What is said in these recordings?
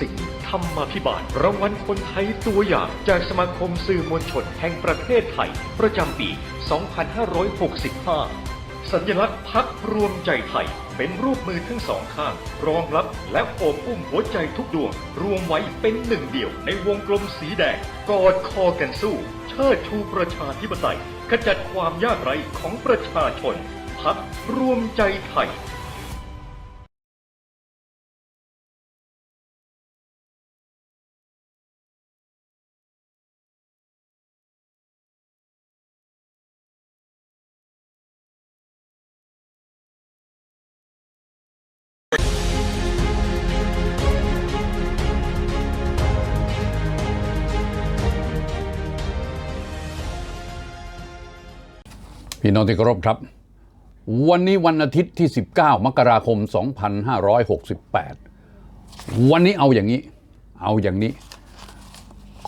สิ่งธรรมาภิบาลรางวัลคนไทยตัวอย่างจากสมาคมสื่อมวลชนแห่งประเทศไทย ประจำปี 2565 สัญลักษณ์พักรวมใจไทย เป็นรูปมือทั้งสองข้าง รองรับและโอบอุ้มหัวใจทุกดวง รวมไว้เป็นหนึ่งเดียวในวงกลมสีแดง กอดคอกันสู้ เชิดชูประชาธิปไตยขจัดความยากไร้ของประชาชน พักรวมใจไทย พี่น้องที่เคารพครับ วันนี้วันอาทิตย์ที่ 19 มกราคม 2568 วันนี้เอาอย่างนี้ เอาอย่างนี้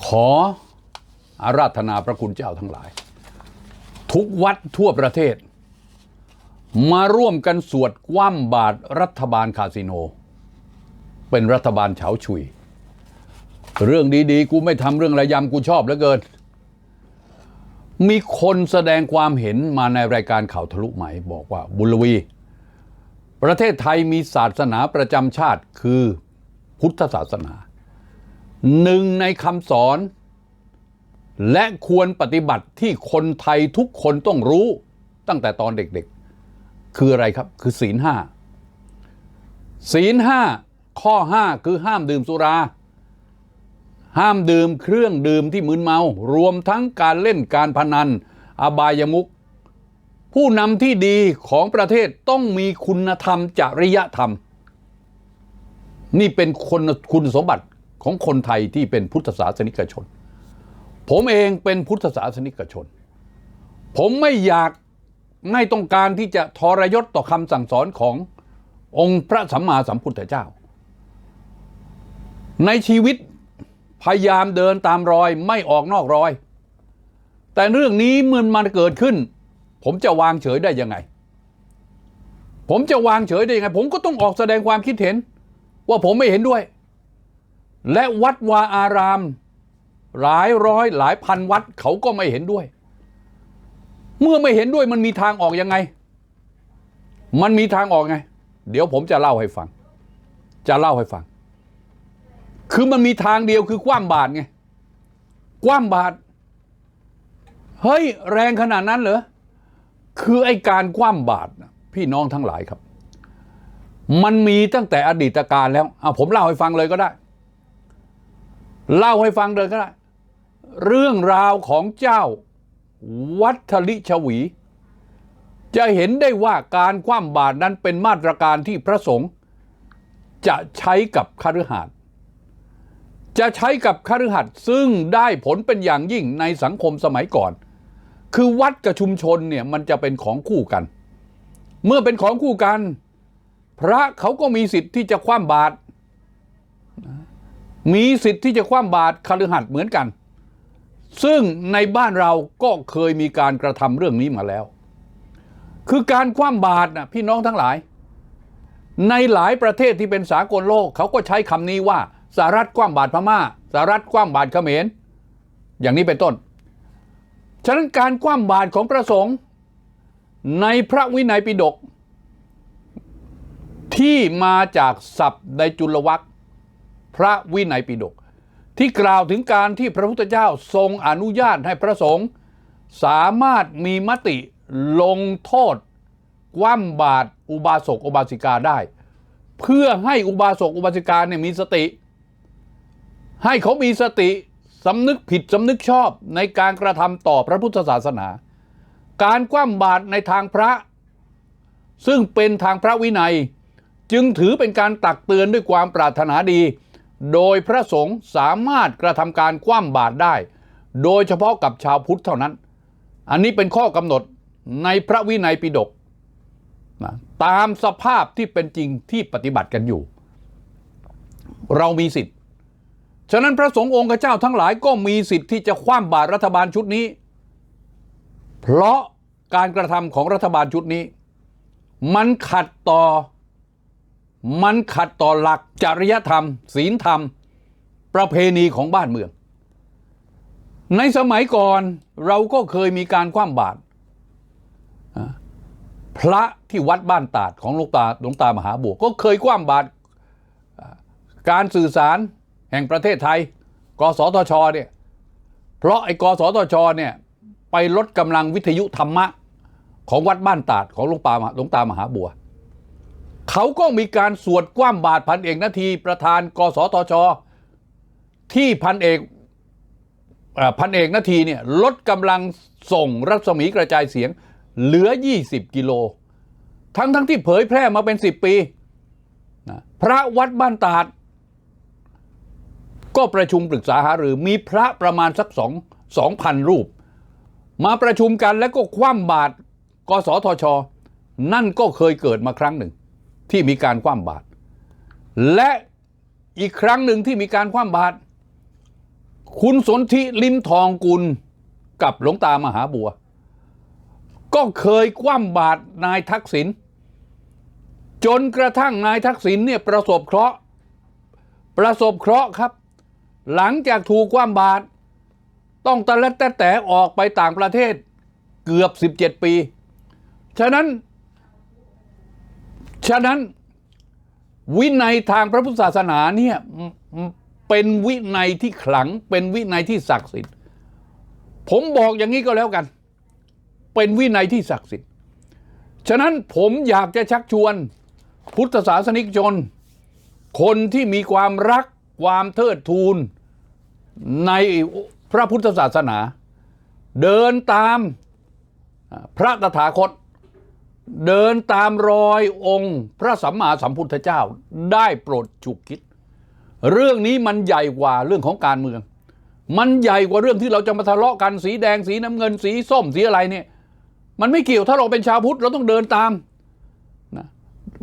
ขออาราธนาพระคุณเจ้าทั้งหลาย ทุกวัดทั่วประเทศ มาร่วมกันสวดคว่ำบาตรรัฐบาลคาสิโน เป็นรัฐบาลเฉาชุย เรื่องดีๆ กูไม่ทำเรื่องระยำกูชอบเหลือเกิน มีคนแสดงความเห็นมาในรายการข่าวทะลุไหม บอกว่าบุรวี ประเทศไทยมีศาสนาประจำชาติคือพุทธศาสนา หนึ่งในคำสอน และควรปฏิบัติที่คนไทยทุกคนต้องรู้ตั้งแต่ตอนเด็กๆ คืออะไรครับคือศีลห้าศีลห้าข้อห้าคือห้ามดื่มสุรา ห้ามดื่มเครื่องดื่มที่มึนเมา รวมทั้งการเล่นการพนัน อบายมุขผู้นำที่ดีของประเทศต้องมีคุณธรรมจริยธรรม นี่เป็นคนคุณสมบัติของคนไทยที่เป็นพุทธศาสนิกชน ผมเองเป็นพุทธศาสนิกชน ผมไม่อยากไม่ต้องการที่จะทรยศต่อคำสั่งสอนขององค์พระสัมมาสัมพุทธเจ้า ในชีวิต พยายามเดินตามรอยไม่ออกนอกรอย แต่เรื่องนี้เมื่อมันเกิดขึ้น ผมจะวางเฉยได้ยังไง ผมจะวางเฉยได้ยังไง ผมก็ต้องออกแสดงความคิดเห็น ว่าผมไม่เห็นด้วย และวัดวาอาราม หลายร้อยหลายพันวัดเขาก็ไม่เห็นด้วย เมื่อไม่เห็นด้วยมันมีทางออกยังไง มันมีทางออกไง เดี๋ยวผมจะเล่าให้ฟัง จะเล่าให้ฟัง คือมันมีทางเดียวคือคว่ำบาตรไงคว่ำบาตรเฮ้ย แรงขนาดนั้นเหรอ คือไอการคว่ำบาตรน่ะพี่น้องทั้งหลายครับ มันมีตั้งแต่อดีตการแล้วเอาผมเล่าให้ฟังเลยก็ได้ เล่าให้ฟังเลยก็ได้ เรื่องราวของเจ้าวัดทลิชวี จะเห็นได้ว่าการคว่ำบาตรนั้นเป็นมาตรการที่พระสงฆ์จะใช้กับคฤหัสถ์ จะใช้กับคฤหัสถ์ซึ่งได้ผลเป็นอย่างยิ่งในสังคมสมัยก่อน คือวัดกับชุมชนเนี่ยมันจะเป็นของคู่กัน เมื่อเป็นของคู่กัน พระเขาก็มีสิทธิ์ที่จะคว่ำบาตรมีสิทธิ์ที่จะคว่ำบาตรคฤหัสถ์เหมือนกัน ซึ่งในบ้านเราก็เคยมีการกระทำเรื่องนี้มาแล้ว คือการคว่ำบาตรนะพี่น้องทั้งหลาย ในหลายประเทศที่เป็นสากลโลกเขาก็ใช้คำนี้ว่า สหรัฐคว่ำบาตรพม่าสหรัฐคว่ำบาตรเขมร อย่างนี้เป็นต้น ฉะนั้นการคว่ำบาตรของพระสงฆ์ในพระวินัยปิฎกที่มาจากศัพท์ในจุลวัคพระวินัยปิฎกที่กล่าวถึงการที่พระพุทธเจ้าทรงอนุญาตให้พระสงฆ์สามารถมีมติลงโทษคว่ำบาตรอุบาสกอุบาสิกาได้ เพื่อให้อุบาสกอุบาสิกาเนี่ยมีสติ ให้เขามีสติสำนึกผิดสำนึกชอบในการกระทำต่อพระพุทธศาสนา การคว่ำบาตรในทางพระ ซึ่งเป็นทางพระวินัย จึงถือเป็นการตักเตือนด้วยความปรารถนาดี โดยพระสงฆ์สามารถกระทำการคว่ำบาตรได้ โดยเฉพาะกับชาวพุทธเท่านั้น อันนี้เป็นข้อกำหนดในพระวินัยปิฎกนะตามสภาพที่เป็นจริงที่ปฏิบัติกันอยู่ เรามีสิทธิ์ ฉะนั้นพระสงฆ์องค์เจ้าทั้งหลายก็มีสิทธิ์ที่จะคว่ำบาตรรัฐบาลชุดนี้ เพราะการกระทำของรัฐบาลชุดนี้ มันขัดต่อ มันขัดต่อหลักจริยธรรม ศีลธรรม ประเพณีของบ้านเมือง ในสมัยก่อนเราก็เคยมีการคว่ำบาตรพระที่วัดบ้านตาดของหลวงตาหลวงตามหาบัวก็เคยคว่ำบาตรการสื่อสาร แห่งประเทศไทย กสทชเนี่ยเพราะไอ้กสทชเนี่ยไปลดกำลังวิทยุธรรมะ ของวัดบ้านตาดของหลวงตาหลวงตามหาบัว เขาก็มีการสวดกว้ามบาทพันเอกนาทีประธาน กสทช ที่พันเอกพันเอกนาทีเนี่ยลดกำลังส่งรัศมีกระจายเสียงเหลือ 20 กิโล ทั้งทั้งที่เผยแพร่มาเป็น 10 ปีนะพระวัดบ้านตาด ก็ประชุมปรึกษาหารือมีพระประมาณสักสองสองพันรูป มาประชุมกันแล้วก็คว่ำบาตรกสทช นั่นก็เคยเกิดมาครั้งหนึ่ง ที่มีการคว่ำบาตรและอีกครั้งหนึ่งที่มีการคว่ำบาตรคุณสนธิลิมทองกุลกับหลวงตามหาบัว ก็เคยคว่ำบาตรนายทักษิณจนกระทั่งนายทักษิณเนี่ยประสบเคราะห์ประสบเคราะห์ครับ หลังจากถูกคว่ำบาตรต้องตะล็ดแต่แต่ออกไปต่างประเทศเกือบ 17 ปี ฉะนั้น ฉะนั้นวินัยทางพระพุทธศาสนาเนี่ยเป็นวินัยที่ขลัง เป็นวินัยที่ศักดิ์สิทธิ์ ผมบอกอย่างนี้ก็แล้วกัน เป็นวินัยที่ศักดิ์สิทธิ์ ฉะนั้นผมอยากจะชักชวน พุทธศาสนิกชน คนที่มีความรักความเทิดทูน ในพระพุทธศาสนา เดินตามพระตถาคต เดินตามรอยองค์พระสัมมาสัมพุทธเจ้าได้โปรดฉุกคิด เรื่องนี้มันใหญ่กว่าเรื่องของการเมือง มันใหญ่กว่าเรื่องที่เราจะมาทะเลาะกันสีแดงสีน้ำเงินสีส้มสีอะไรเนี่ยมันไม่เกี่ยวถ้าเราเป็นชาวพุทธเราต้องเดินตามนะ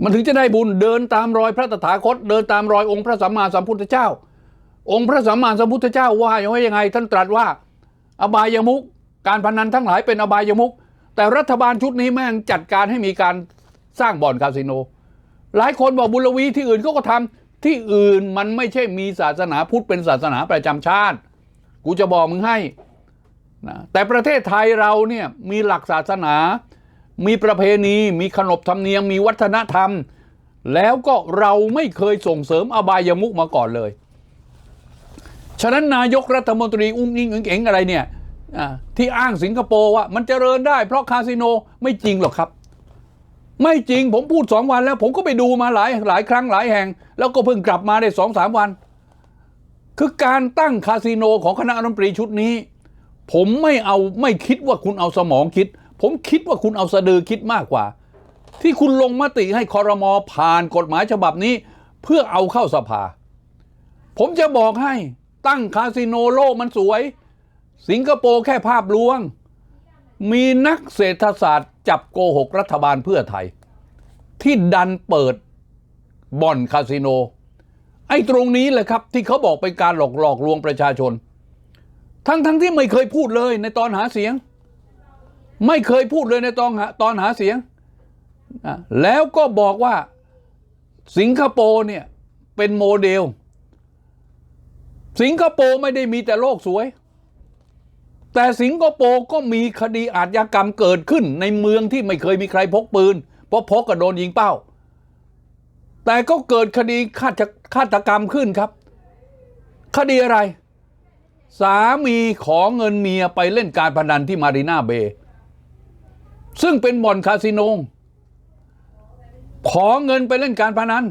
มันถึงจะได้บุญเดินตามรอยพระตถาคต เดินตามรอยองค์พระสัมมาสัมพุทธเจ้า องค์พระสัมมาสัมพุทธเจ้าว่าอย่างไรยังไง ท่านตรัสว่า อบายมุกการพนันทั้งหลายเป็นอบายมุกแต่รัฐบาลชุดนี้แม่งจัดการให้มีการสร้างบ่อนคาสิโน หลายคนบอกบุรวีที่อื่นเขาก็ทำที่อื่นมันไม่ใช่มีศาสนาพุทธเป็นศาสนาประจำชาติ กูจะบอกมึงให้นะแต่ประเทศไทยเราเนี่ยมีหลักศาสนา มีประเพณี มีขนบธรรมเนียม มีวัฒนธรรม แล้วก็เราไม่เคยส่งเสริมอบายมุกมาก่อนเลย ฉะนั้นนายกรัฐมนตรีอุ้งอิงเอ๋งอะไรเนี่ยที่อ้างสิงคโปร์ว่ามันเจริญได้เพราะคาสิโนไม่จริงหรอกครับ ไม่จริงผมพูดสองวันแล้ว ผมก็ไปดูมาหลายหลายครั้งหลายแห่ง แล้วก็เพิ่งกลับมาได้สองสามวัน คือการตั้งคาสิโนของคณะรัฐมนตรีชุดนี้ ผมไม่เอาไม่คิดว่าคุณเอาสมองคิด ผมคิดว่าคุณเอาสะดือคิดมากกว่า ที่คุณลงมติให้คอรมอผ่านกฎหมายฉบับนี้ เพื่อเอาเข้าสภา ผมจะบอกให้ ตั้งคาสิโนโลกมันสวย สิงคโปร์แค่ภาพลวง มีนักเศรษฐศาสตร์จับโกหกรัฐบาลเพื่อไทย ที่ดันเปิดบ่อนคาสิโน ไอ้ตรงนี้แหละครับ ที่เขาบอกเป็นการหลอกหลอกลวงประชาชน ทั้งทั้งที่ไม่เคยพูดเลยในตอนหาเสียง ไม่เคยพูดเลยในตอนหาตอนหาเสียง แล้วก็บอกว่าสิงคโปร์เนี่ยเป็นโมเดล สิงคโปร์ไม่ได้มีแต่โลกสวย แต่สิงคโปร์ก็มีคดีอาชญากรรมเกิดขึ้นในเมืองที่ไม่เคยมีใครพกปืน เพราะพกก็โดนยิงเป้า แต่ก็เกิดคดีฆาตฆาตกรรมขึ้นครับ คดีอะไร สามีขอเงินเมียไปเล่นการพนันที่มารีนาเบย์ซึ่งเป็นบ่อนคาสิโน ขอเงินไปเล่นการพนัน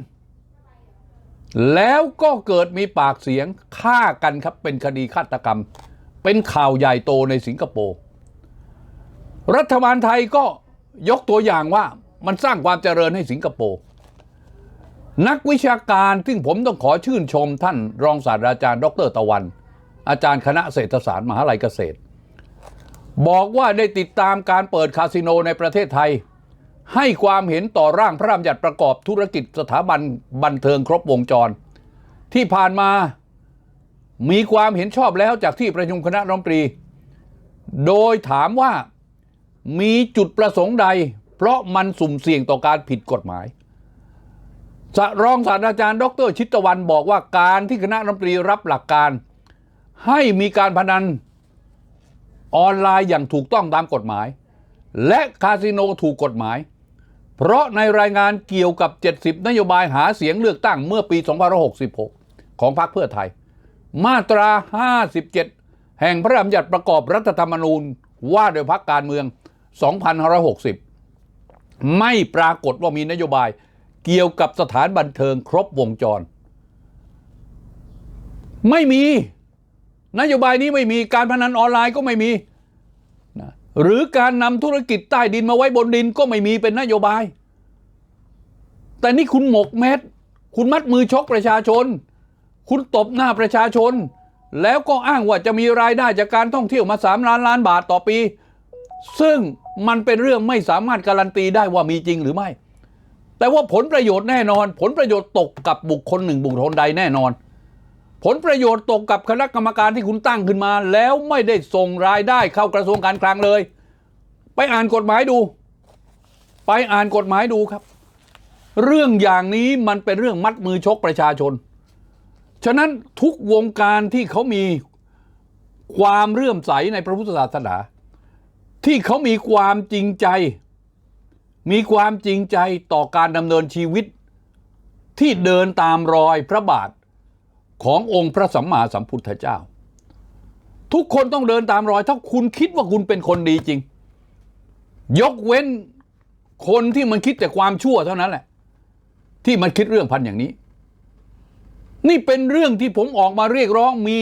แล้วก็เกิดมีปากเสียงฆ่ากันครับเป็นคดีฆาตกรรม เป็นข่าวใหญ่โตในสิงคโปร์รัฐบาลไทยก็ยกตัวอย่างว่ามันสร้างความเจริญให้สิงคโปร์นักวิชาการซึ่งผมต้องขอชื่นชมท่านรองศาสตราจารย์ ดรตะวัน อาจารย์คณะเศรษฐศาสตร์มหาลัยเกษตร บอกว่าได้ติดตามการเปิดคาสิโนในประเทศไทย ให้ความเห็นต่อร่างพระราชบัญญัติประกอบธุรกิจสถาบันบันเทิงครบวงจร ที่ผ่านมามีความเห็นชอบแล้วจากที่ประชุมคณะรัฐมนตรี โดยถามว่ามีจุดประสงค์ใด เพราะมันสุ่มเสี่ยงต่อการผิดกฎหมายสรองศาสตราจารย์ ดร ชิตวันบอกว่าการที่คณะรัฐมนตรีรับหลักการ ให้มีการพนันออนไลน์อย่างถูกต้องตามกฎหมาย และคาสิโนถูกกฎหมาย เพราะในรายงานเกี่ยวกับ 70 นโยบายหาเสียงเลือกตั้งเมื่อปี 2566 ของพรรคเพื่อไทย มาตรา 57 แห่งพระราชบัญญัติประกอบรัฐธรรมนูญว่าโดยพรรคการเมือง 2560 ไม่ปรากฏว่ามีนโยบายเกี่ยวกับสถานบันเทิงครบวงจร ไม่มี นโยบายนี้ไม่มีการพนันออนไลน์ก็ไม่มี หรือการนำธุรกิจใต้ดินมาไว้บนดินก็ไม่มีเป็นนโยบาย แต่นี่คุณหมกเม็ด คุณมัดมือชกประชาชน คุณตบหน้าประชาชน แล้วก็อ้างว่าจะมีรายได้จากการท่องเที่ยวมาสามล้านล้านบาทต่อปี ซึ่งมันเป็นเรื่องไม่สามารถการันตีได้ว่ามีจริงหรือไม่ แต่ว่าผลประโยชน์แน่นอน ผลประโยชน์ตกกับบุคคลหนึ่งบุคคลใดแน่นอน ผลประโยชน์ตกกับคณะกรรมการที่คุณตั้งขึ้นมา แล้วไม่ได้ส่งรายได้เข้ากระทรวงการคลังเลย ไปอ่านกฎหมายดู ไปอ่านกฎหมายดูครับ เรื่องอย่างนี้มันเป็นเรื่องมัดมือชกประชาชน ฉะนั้นทุกวงการที่เขามีความเรื่อมใสในพระพุทธศาสนา ที่เขามีความจริงใจ มีความจริงใจต่อการดำเนินชีวิต ที่เดินตามรอยพระบาท ขององค์พระสัมมาสัมพุทธเจ้า ทุกคนต้องเดินตามรอย ถ้าคุณคิดว่าคุณเป็นคนดีจริง ยกเว้นคนที่มันคิดแต่ความชั่วเท่านั้นแหละ ที่มันคิดเรื่องพันอย่างนี้ นี่เป็นเรื่องที่ผมออกมาเรียกร้องมี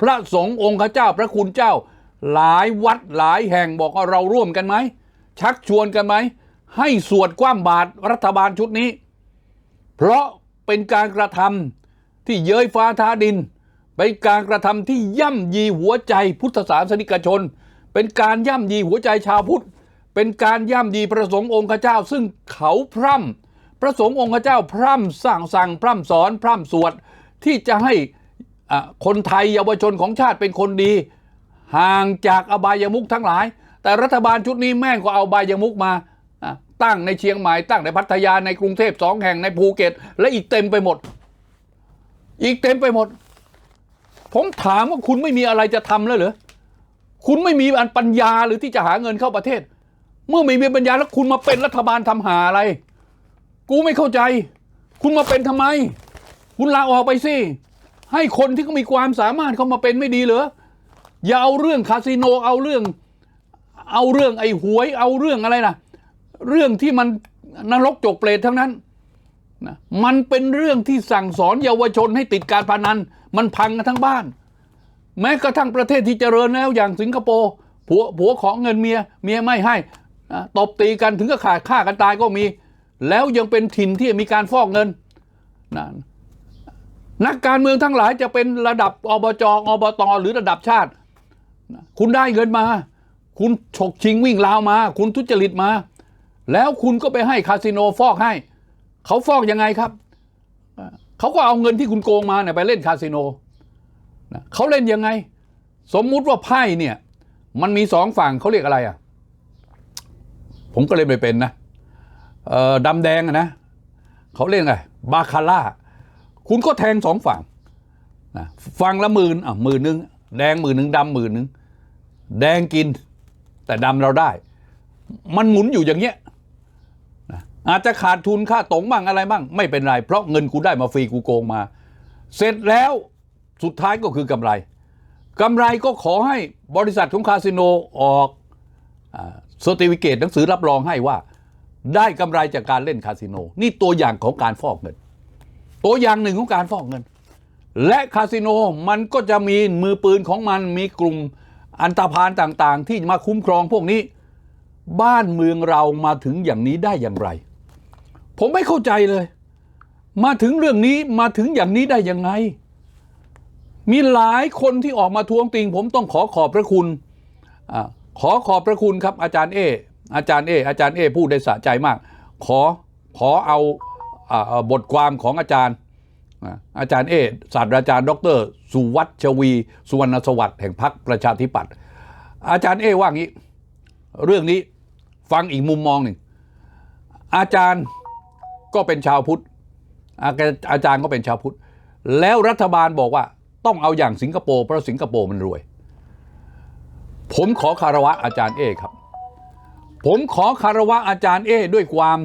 พระสงฆ์องค์เจ้า พระคุณเจ้า หลายวัดหลายแห่งบอกว่าเราร่วมกันไหมชักชวนกันไหมให้สวดคว่ำบาตรรัฐบาลชุดนี้ เพราะเป็นการกระทำ ที่เย้ยฟ้าท้าดิน เป็นการกระทำที่ย่ำยีหัวใจพุทธศาสนิกชน เป็นการย่ำยีหัวใจชาวพุทธ เป็นการย่ำยีพระสงฆ์องค์เจ้า ซึ่งเขาพร่ำพระสงฆ์องค์เจ้าพร่ำสั่งสั่งพร่ำสอนพร่ำสวดที่จะให้คนไทยเยาวชนของชาติเป็นคนดี ห่างจากอบายมุขทั้งหลาย แต่รัฐบาลชุดนี้แม่งก็เอาอบายมุขมาตั้งในเชียงใหม่ตั้งในพัทยาในกรุงเทพสองแห่งในภูเก็ต และอีกเต็มไปหมด อีกเต็มไปหมด ผมถามว่าคุณไม่มีอะไรจะทำแล้วเหรอคุณไม่มีอันปัญญาหรือที่จะหาเงินเข้าประเทศ เมื่อไม่มีปัญญาแล้วคุณมาเป็นรัฐบาลทำหาอะไร กูไม่เข้าใจ คุณมาเป็นทำไม คุณลาออกไปสิให้คนที่เขามีความสามารถเขามาเป็นไม่ดีเหรออย่าเอาเรื่องคาสิโนเอาเรื่อง เอาเรื่องไอ้หวย เอาเรื่องอะไรนะเรื่องที่มันนรกจกเปรตทั้งนั้น นะมันเป็นเรื่องที่สั่งสอนเยาวชนให้ติดการพนัน มันพังกันทั้งบ้าน แม้กระทั่งประเทศที่เจริญแล้วอย่างสิงคโปร์ผัวผัวของเงินเมียเมียไม่ให้ตบตีกันถึงกับขาดฆ่ากันตายก็มี แล้วยังเป็นถิ่นที่มีการฟอกเงินนะนักการเมืองทั้งหลายจะเป็นระดับอบจอบตหรือระดับชาตินะคุณได้เงินมา คุณฉกชิงวิ่งราวมา คุณทุจริตมา แล้วคุณก็ไปให้คาสิโนฟอกให้ เขาฟอกยังไงครับ เขาก็เอาเงินที่คุณโกงมาเนี่ยไปเล่นคาสิโนนะเขาเล่นยังไง สมมุติว่าไพ่เนี่ย มันมีสองฝั่งเขาเรียกอะไรอะ ผมก็เล่นไม่เป็นนะดำแดงนะเขาเล่นไงบาคาร่า คุณก็แทงสองฝั่งนะฝั่งละหมื่นอะหมื่นหนึ่งแดงหมื่นหนึ่งดำหมื่นหนึ่งแดงกิน แต่ดำเราได้ มันหมุนอยู่อย่างเงี้ย อาจจะขาดทุนค่าตรงบ้างอะไรบ้างไม่เป็นไร เพราะเงินกูได้มาฟรีกูโกงมา เสร็จแล้วสุดท้ายก็คือกำไรกำไรก็ขอให้บริษัทของคาสิโนออกสติวิเกตหนังสือรับรองให้ว่า ได้กำไรจากการเล่นคาสิโน นี่ตัวอย่างของการฟอกเงิน ตัวอย่างหนึ่งของการฟอกเงิน และคาสิโนมันก็จะมีมือปืนของมันมีกลุ่มอันตรพานต่างๆ ที่มาคุ้มครองพวกนี้ บ้านเมืองเรามาถึงอย่างนี้ได้อย่างไร ผมไม่เข้าใจเลย มาถึงเรื่องนี้มาถึงอย่างนี้ได้ยังไง มีหลายคนที่ออกมาทวงติง ผมต้องขอขอบพระคุณอขอขอบพระคุณครับ อาจารย์เออาจารย์เออาจารย์เอพูดได้สะใจมาก ขอขอเอาอบทความของอาจารย์อาอาจารย์เอศาสตราจารย์ ดร สุวัชวี สุวรรณสวัสดิ์แห่งพรรคประชาธิปัตย์อาจารย์เอว่างี้ เรื่องนี้ฟังอีกมุมมองหนึ่งอาจารย์ ก็เป็นชาวพุทธ อาจารย์ก็เป็นชาวพุทธ แล้วรัฐบาลบอกว่าต้องเอาอย่างสิงคโปร์เพราะสิงคโปร์มันรวย ผมขอคารวะอาจารย์เอครับ ผมขอคารวะอาจารย์เอด้วยความ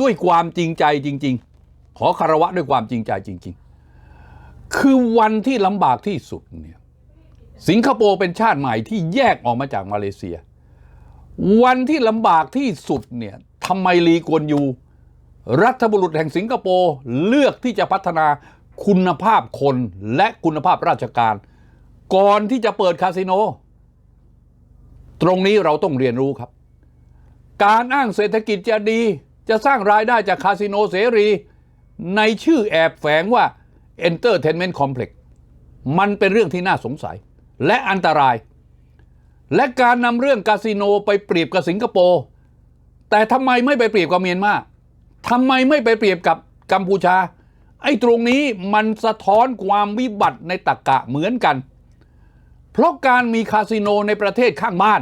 ด้วยความจริงใจจริง ๆ ขอคารวะด้วยความจริงใจจริง ๆ คือวันที่ลำบากที่สุดเนี่ยสิงคโปร์เป็นชาติใหม่ที่แยกออกมาจากมาเลเซีย วันที่ลำบากที่สุดเนี่ยทำไมลีกวนยู รัฐบุรุษแห่งสิงคโปร์เลือกที่จะพัฒนาคุณภาพคนและคุณภาพราชการ ก่อนที่จะเปิดคาสิโน ตรงนี้เราต้องเรียนรู้ครับ การอ้างเศรษฐกิจจะดี จะสร้างรายได้จากคาสิโนเสรี ในชื่อแอบแฝงว่า Entertainment Complex มันเป็นเรื่องที่น่าสงสัย และอันตราย และการนำเรื่องคาสิโนไปเปรียบกับสิงคโปร์แต่ทำไมไม่ไปเปรียบกับเมียนมา ทำไมไม่ไปเปรียบกับกัมพูชา ไอ้ตรงนี้มันสะท้อนความวิบัติในตรกกะเหมือนกัน เพราะการมีคาสิโนในประเทศข้างบ้าน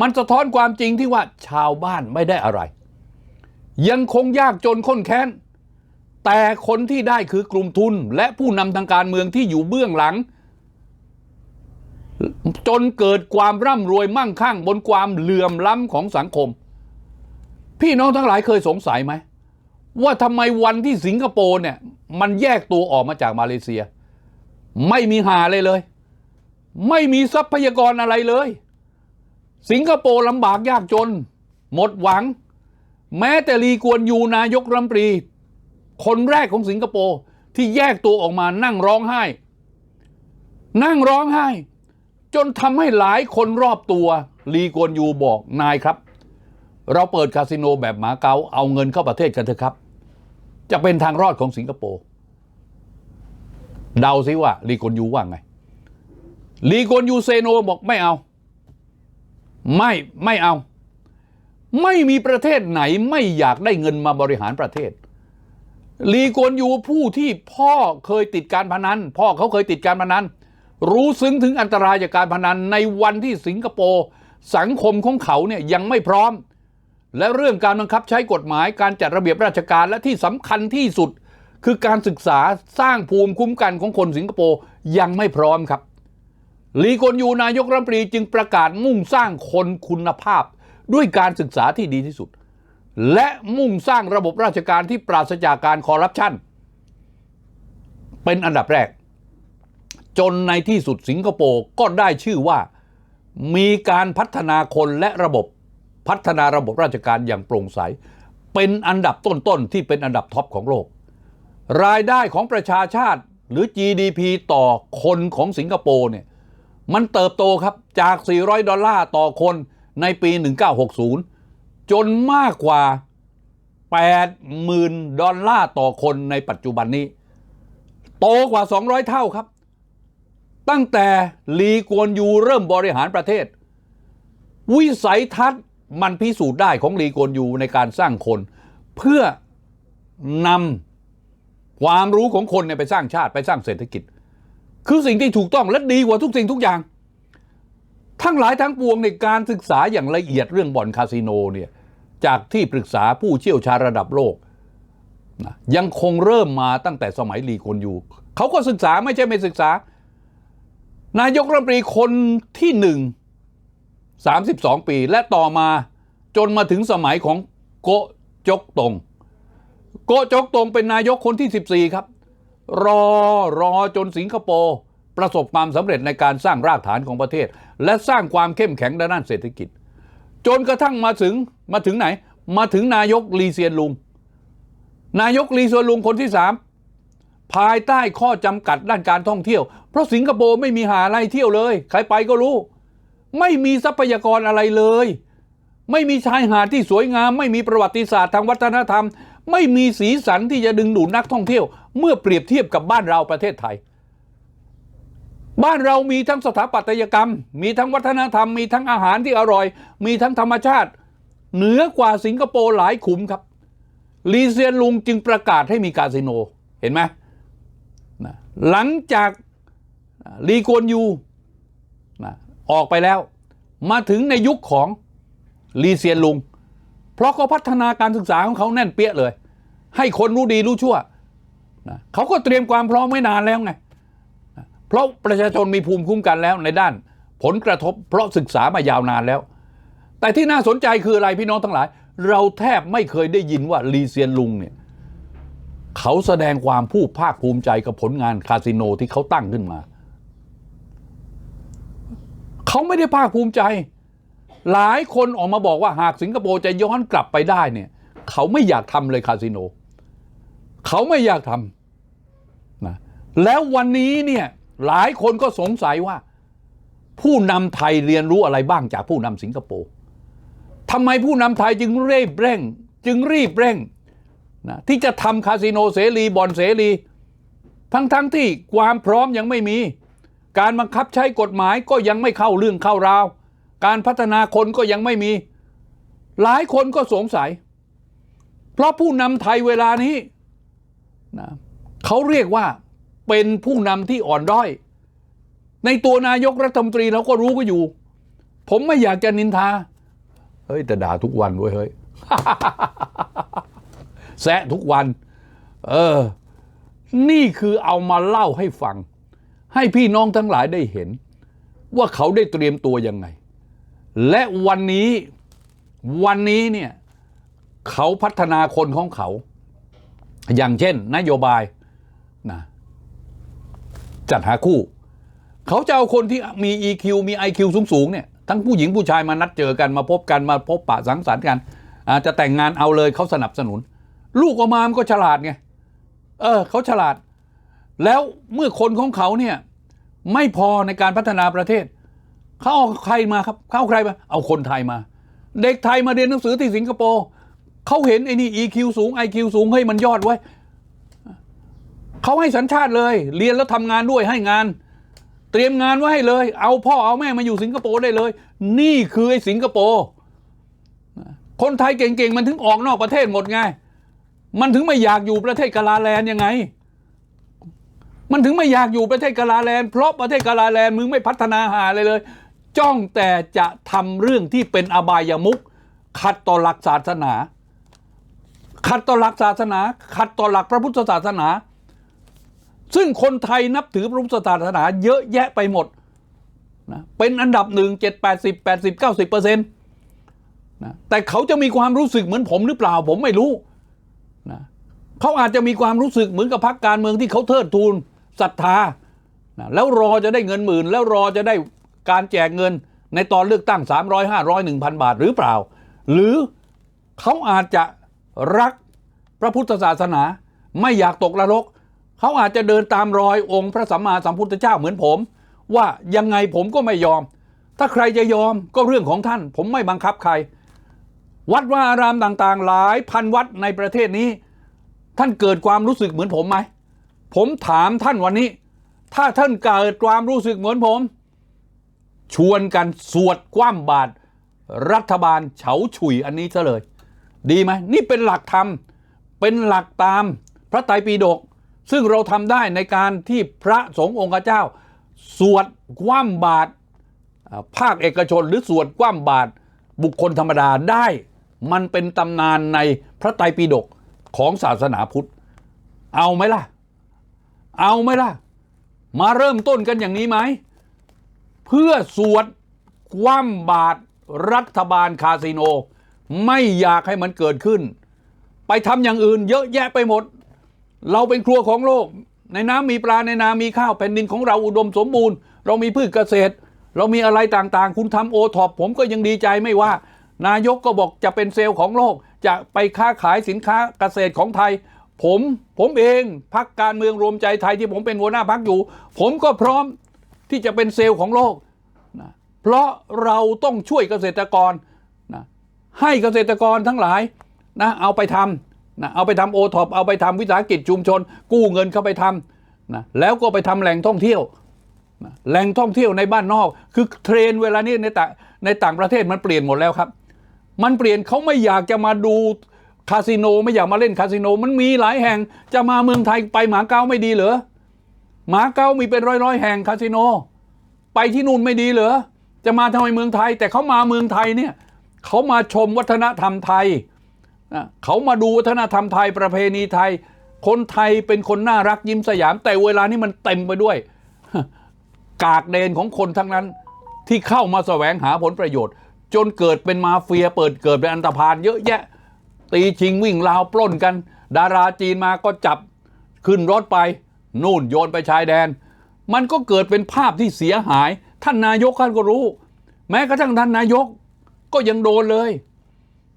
มันสะท้อนความจริงที่ว่าชาวบ้านไม่ได้อะไร ยังคงยากจนข้นแค้น แต่คนที่ได้คือกลุ่มทุนและผู้นำทางการเมืองที่อยู่เบื้องหลัง จนเกิดความร่ำรวยมั่งคั่ง บนความเหลื่อมล้ำของสังคม พี่น้องทั้งหลายเคยสงสัยไหม ว่าทำไมวันที่สิงคโปร์เนี่ย มันแยกตัวออกมาจากมาเลเซีย ไม่มีหาเลยเลย ไม่มีทรัพยากรอะไรเลย สิงคโปร์ลำบากยากจน หมดหวัง แม้แต่ลีกวนยูนายกรัฐมนตรี คนแรกของสิงคโปร์ที่แยกตัวออกมานั่งร้องไห้ นั่งร้องไห้ จนทำให้หลายคนรอบตัวลีกวนยูบอกนายครับ เราเปิดคาสิโนแบบหมาเกาเอาเงินเข้าประเทศกันเถอะครับ จะเป็นทางรอดของสิงคโปร์เดาซิว่าลีกวนยูว่าไงลีกวนยูเซโนบอกไม่เอา ไม่ไม่เอา ไม่มีประเทศไหนไม่อยากได้เงินมาบริหารประเทศลีกวนยูผู้ที่พ่อเคยติดการพนัน พ่อเขาเคยติดการพนัน รู้ซึ้งถึงอันตรายจากการพนันในวันที่สิงคโปร์สังคมของเขาเนี่ยยังไม่พร้อม และเรื่องการบังคับใช้กฎหมายการจัดระเบียบราชการและที่สำคัญที่สุด คือการศึกษาสร้างภูมิคุ้มกันของคนสิงคโปร์ยังไม่พร้อมครับ ลีกวนยูนายกรัฐมนตรีจึงประกาศมุ่งสร้างคนคุณภาพ ด้วยการศึกษาที่ดีที่สุด และมุ่งสร้างระบบราชการที่ปราศจากการคอร์รัปชันเป็นอันดับแรก จนในที่สุดสิงคโปร์ก็ได้ชื่อว่า มีการพัฒนาคนและระบบ พัฒนาระบบราชการอย่างโปร่งใส เป็นอันดับต้นๆที่เป็นอันดับท็อปของโลก รายได้ของประชาชาติหรือ GDP ต่อคนของสิงคโปร์เนี่ยมันเติบโตครับจาก 400 ดอลลาร์ต่อคนในปี 1960 จนมากกว่า 80,000 ดอลลาร์ต่อคนในปัจจุบันนี้ โตกว่า 200 เท่าครับ ตั้งแต่ลีกวนยูเริ่มบริหารประเทศ วิสัยทัศน์ มันพิสูจน์ได้ของลีโกนยูในการสร้างคน เพื่อนำความรู้ของคนเนี่ยไปสร้างชาติไปสร้างเศรษฐกิจ คือสิ่งที่ถูกต้องและดีกว่าทุกสิ่งทุกอย่าง ทั้งหลายทั้งปวงในการศึกษาอย่างละเอียดเรื่องบ่อนคาสิโนเนี่ยจากที่ปรึกษาผู้เชี่ยวชาญระดับโลกนะยังคงเริ่มมาตั้งแต่สมัยลีโกนยูเขาก็ศึกษาไม่ใช่ไม่ศึกษา นายกรัฐมนตรีคนที่หนึ่ง 32 ปี และต่อมาจนมาถึงสมัยของโกจกตงโกจกตงเป็นนายกคนที่ 14 ครับ รอรอจนสิงคโปร์ประสบความสำเร็จในการสร้างรากฐานของประเทศ และสร้างความเข้มแข็งด้านเศรษฐกิจ จนกระทั่งมาถึงมาถึงไหน มาถึงนายกลีเซียนลุง นายกลีเซียนลุงคนที่สามภายใต้ข้อจำกัดด้านการท่องเที่ยว เพราะสิงคโปร์ไม่มีหาอะไรเที่ยวเลย ใครไปก็รู้ ไม่มีทรัพยากรอะไรเลย ไม่มีชายหาดที่สวยงาม ไม่มีประวัติศาสตร์ทางวัฒนธรรม ไม่มีสีสันที่จะดึงดูดนักท่องเที่ยว เมื่อเปรียบเทียบกับบ้านเราประเทศไทย บ้านเรามีทั้งสถาปัตยกรรม มีทั้งวัฒนธรรม มีทั้งอาหารที่อร่อย มีทั้งธรรมชาติ เหนือกว่าสิงคโปร์หลายขุมครับ ลีเซียนลุงจึงประกาศให้มีคาสิโนเห็นไหมนะหลังจากลีกวนยูนะ ออกไปแล้ว มาถึงในยุคของลีเซียนลุง เพราะเขาพัฒนาการศึกษาของเขาแน่นเปี้ยเลย ให้คนรู้ดีรู้ชั่วนะเขาก็เตรียมความพร้อมไว้นานแล้วไงเพราะประชาชนมีภูมิคุ้มกันแล้วในด้าน ผลกระทบ เพราะศึกษามายาวนานแล้ว แต่ที่น่าสนใจคืออะไรพี่น้องทั้งหลาย เราแทบไม่เคยได้ยินว่าลีเซียนลุงเนี่ยเขาแสดงความผู้ภาคภูมิใจกับผลงานคาสิโนที่เขาตั้งขึ้นมา เขาไม่ได้ภาคภูมิใจ หลายคนออกมาบอกว่าหากสิงคโปร์จะย้อนกลับไปได้เนี่ยเขาไม่อยากทำเลยคาสิโน เขาไม่อยากทำนะแล้ววันนี้เนี่ยหลายคนก็สงสัยว่า ผู้นำไทยเรียนรู้อะไรบ้างจากผู้นำสิงคโปร์ทำไมผู้นำไทยจึงเรีบเร่ง จึงรีบเร่งนะที่จะทำคาสิโนเสรีบ่อนเสรี ทั้งๆทที่ความพร้อมยังไม่มี การบังคับใช้กฎหมายก็ยังไม่เข้าเรื่องเข้าราว การพัฒนาคนก็ยังไม่มี หลายคนก็สงสัย เพราะผู้นำไทยเวลานี้นะเขาเรียกว่าเป็นผู้นำที่อ่อนด้อย ในตัวนายกรัฐมนตรีเราก็รู้ก็อยู่ ผมไม่อยากจะนินทา เฮ้ยแต่ด่าทุกวันเว้ยเฮ้ยแซะทุกวัน เออ นี่คือเอามาเล่าให้ฟัง ให้พี่น้องทั้งหลายได้เห็น ว่าเขาได้เตรียมตัวยังไง และวันนี้วันนี้เนี่ยเขาพัฒนาคนของเขา อย่างเช่น นโยบายนะจัดหาคู่ เขาจะเอาคนที่มี EQ มี IQ สูงๆเนี่ยทั้งผู้หญิงผู้ชายมานัดเจอกันมาพบกันมาพบปะสังสรรค์กันอาจะแต่งงานเอาเลยเขาสนับสนุน ลูกออกมามันก็ฉลาดไง เออเขาฉลาด แล้วเมื่อคนของเขาเนี่ยไม่พอในการพัฒนาประเทศ เขาเอาใครมาครับเขาเอาใครมา เอาคนไทยมา เด็กไทยมาเรียนหนังสือที่สิงคโปร์เขาเห็นไอ้นี่ EQ สูง IQ สูงเฮ้ยมันยอดไว้เขาให้สัญชาติเลย เรียนแล้วทำงานด้วยให้งาน เตรียมงานไว้ให้เลย เอาพ่อเอาแม่มาอยู่สิงคโปร์ได้เลย นี่คือไอ้สิงคโปร์คนไทยเก่งๆ มันถึงออกนอกประเทศหมดไง มันถึงไม่อยากอยู่ประเทศกาลาแลนยังไง มันถึงไม่อยากอยู่ประเทศกาลาแลนด์เพราะประเทศกาลาแลนด์มึงไม่พัฒนาหาอะไรเลย จ้องแต่จะทำเรื่องที่เป็นอบายมุขขัดต่อหลักศาสนา ขัดต่อหลักศาสนา ขัดต่อหลักพระพุทธศาสนา ซึ่งคนไทยนับถือพระพุทธศาสนา เยอะแยะไปหมดนะเป็นอันดับหนึ่งเจ็ดแปดสิบแปดสิบเก้าสิบเปอร์เซ็นต์นะแต่เขาจะมีความรู้สึกเหมือนผมหรือเปล่า ผมไม่รู้นะเขาอาจจะมีความรู้สึกเหมือนกับพรรคการเมืองที่เขาเทิดทูน ศรัทธาแล้วรอจะได้เงินหมื่น แล้วรอจะได้การแจกเงินในตอนเลือกตั้ง 300 500 1,000 บาทหรือเปล่า หรือเขาอาจจะรักพระพุทธศาสนา ไม่อยากตกนรก เขาอาจจะเดินตามรอยองค์พระสัมมาสัมพุทธเจ้าเหมือนผม ว่ายังไงผมก็ไม่ยอม ถ้าใครจะยอมก็เรื่องของท่าน ผมไม่บังคับใคร วัดว่าอารามต่างๆ หลายพันวัดในประเทศนี้ ท่านเกิดความรู้สึกเหมือนผมไหม ผมถามท่านวันนี้ ถ้าท่านเกิดความรู้สึกเหมือนผม ชวนกันสวดคว่ำบาตรรัฐบาลเฉาฉุยอันนี้ซะเลย ดีไหมนี่เป็นหลักธรรม เป็นหลักตามพระไตรปิฎกซึ่งเราทำได้ในการที่พระสงฆ์องค์เจ้า สวดคว่ำบาตรภาคเอกชนหรือสวดคว่ำบาตรบุคคลธรรมดาได้ มันเป็นตำนานในพระไตรปิฎกของศาสนาพุทธ เอาไหมล่ะ เอาไหมล่ะ มาเริ่มต้นกันอย่างนี้ไหม เพื่อสวดคว่ำบาตรรัฐบาลคาสิโน ไม่อยากให้มันเกิดขึ้น ไปทำอย่างอื่นเยอะแยะไปหมด เราเป็นครัวของโลก ในน้ำมีปลาในนามีข้าวแผ่นดินของเราอุดมสมบูรณ์ เรามีพืชเกษตร เรามีอะไรต่างๆ คุณทำโอท็อปผมก็ยังดีใจไม่ว่า นายกก็บอกจะเป็นเซลล์ของโลก จะไปค้าขายสินค้าเกษตรของไทย ผมผมเองพักการเมืองรวมใจไทยที่ผมเป็นหัวหน้าพักอยู่ ผมก็พร้อมที่จะเป็นเซลล์ของโลกนะเพราะเราต้องช่วยเกษตรกรนะให้เกษตรกรทั้งหลายนะเอาไปทำนะเอาไปทำโอท็อปเอาไปทำวิสาหกิจชุมชน กู้เงินเข้าไปทำนะแล้วก็ไปทำแหล่งท่องเที่ยวแหล่งท่องเที่ยวในบ้านนอก คือเทรนเวลานี้ในต่างในต่างประเทศมันเปลี่ยนหมดแล้วครับ มันเปลี่ยนเขาไม่อยากจะมาดู คาสิโนไม่อยากมาเล่นคาสิโนมันมีหลายแห่ง จะมาเมืองไทยไปหมาเก๊าไม่ดีเหรอหมาเก๊ามีเป็นร้อยร้อยแห่งคาสิโน ไปที่นู่นไม่ดีเหรอจะมาทำไมเมืองไทย แต่เขามาเมืองไทยเนี่ยเขามาชมวัฒนธรรมไทยนะเขามาดูวัฒนธรรมไทยประเพณีไทย คนไทยเป็นคนน่ารักยิ้มสยาม แต่เวลานี้มันเต็มไปด้วย กากเดนของคนทั้งนั้นที่เข้ามาแสวงหาผลประโยชน์ จนเกิดเป็นมาเฟียเปิดเกิดเป็นอันตรพานเยอะแยะ ตีชิงวิ่งราวปล้นกัน ดาราจีนมาก็จับขึ้นรถไป นู่นโยนไปชายแดน มันก็เกิดเป็นภาพที่เสียหาย ท่านนายกท่านก็รู้ แม้กระทั่งท่านนายกก็ยังโดนเลย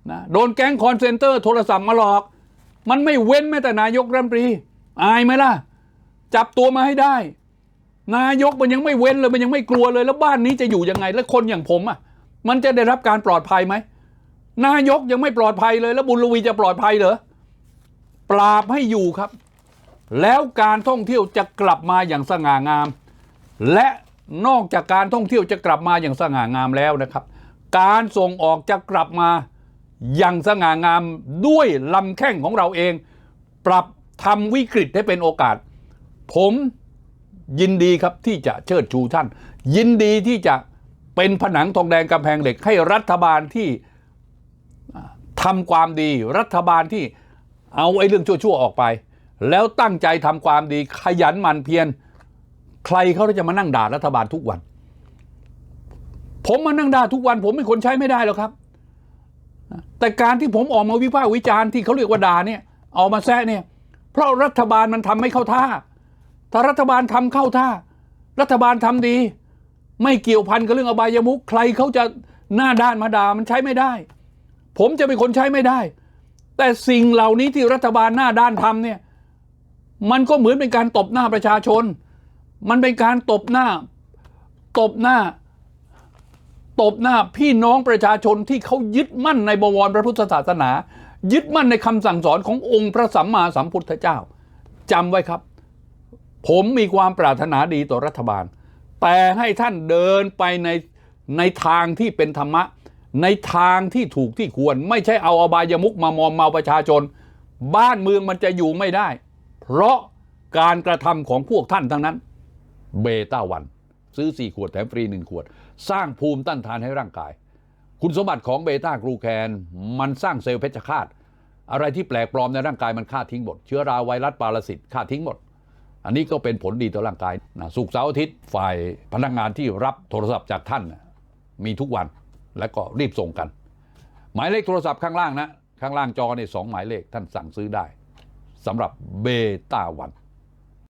นะโดนแก๊งคอนเซนเตอร์โทรศัพท์มาหลอก มันไม่เว้นแม้แต่นายกรัฐมนตรี อายไหมล่ะ จับตัวมาให้ได้ นายกมันยังไม่เว้นเลยมันยังไม่กลัวเลยแล้วบ้านนี้จะอยู่ยังไง แล้วคนอย่างผมอะมันจะได้รับการปลอดภัยไหม นายกยังไม่ปลอดภัยเลย แล้วบุญลวีจะปลอดภัยเหรอปราบให้อยู่ครับ แล้วการท่องเที่ยวจะกลับมาอย่างสง่างาม และนอกจากการท่องเที่ยวจะกลับมาอย่างสง่างามแล้วนะครับ การส่งออกจะกลับมาอย่างสง่างามด้วยลำแข้งของเราเอง ปรับทำวิกฤตให้เป็นโอกาส ผมยินดีครับที่จะเชิดชูท่าน ยินดีที่จะเป็นผนังทองแดงกำแพงเหล็กให้รัฐบาลที่ ทำความดีรัฐบาลที่เอาไอ้เรื่องชั่วๆออกไป แล้วตั้งใจทำความดีขยันหมั่นเพียรใครเขาจะมานั่งด่ารัฐบาลทุกวัน ผมมานั่งด่าทุกวัน ผมเป็นคนใช้ไม่ได้หรอกครับ แต่การที่ผมออกมาวิพากษ์วิจารณ์ที่เขาเรียกว่าด่าเนี่ยออกมาแซะเนี่ย เพราะรัฐบาลมันทำไม่เข้าท่า ถ้ารัฐบาลทำเข้าท่า รัฐบาลทำดี ไม่เกี่ยวพันกับเรื่องอบายมุขใครเขาจะหน้าด้านมาด่ามันใช้ไม่ได้ ผมจะเป็นคนใช้ไม่ได้ แต่สิ่งเหล่านี้ที่รัฐบาลหน้าด้านทำเนี่ย มันก็เหมือนเป็นการตบหน้าประชาชน มันเป็นการตบหน้า ตบหน้า ตบหน้าพี่น้องประชาชนที่เขายึดมั่นในบวรพระพุทธศาสนา ยึดมั่นในคำสั่งสอนขององค์พระสัมมาสัมพุทธเจ้าจำไว้ครับ ผมมีความปรารถนาดีต่อรัฐบาล แต่ให้ท่านเดินไปในในทางที่เป็นธรรมะ ในทางที่ถูกที่ควร ไม่ใช่เอาอบายมุกมามอมเมาประชาชน บ้านเมืองมันจะอยู่ไม่ได้ เพราะการกระทำของพวกท่านทั้งนั้น เบต้าวัน ซื้อ 4 ขวดแถมฟรี 1 ขวด สร้างภูมิต้านทานให้ร่างกาย คุณสมบัติของเบต้ากรูแคนมันสร้างเซลล์เพชฌฆาต อะไรที่แปลกปลอมในร่างกายมันฆ่าทิ้งหมด เชื้อราไวรัสปรสิตฆ่าทิ้งหมดอันนี้ก็เป็นผลดีต่อร่างกายนะสุกร์เสาร์อาทิตย์ฝ่ายพนักงานที่รับโทรศัพท์จากท่าน มีทุกวัน และก็รีบส่งกัน หมายเลขโทรศัพท์ข้างล่างนะ ข้างล่างจอเนี่ยสองหมายเลขท่านสั่งซื้อได้สำหรับเบต้าวัน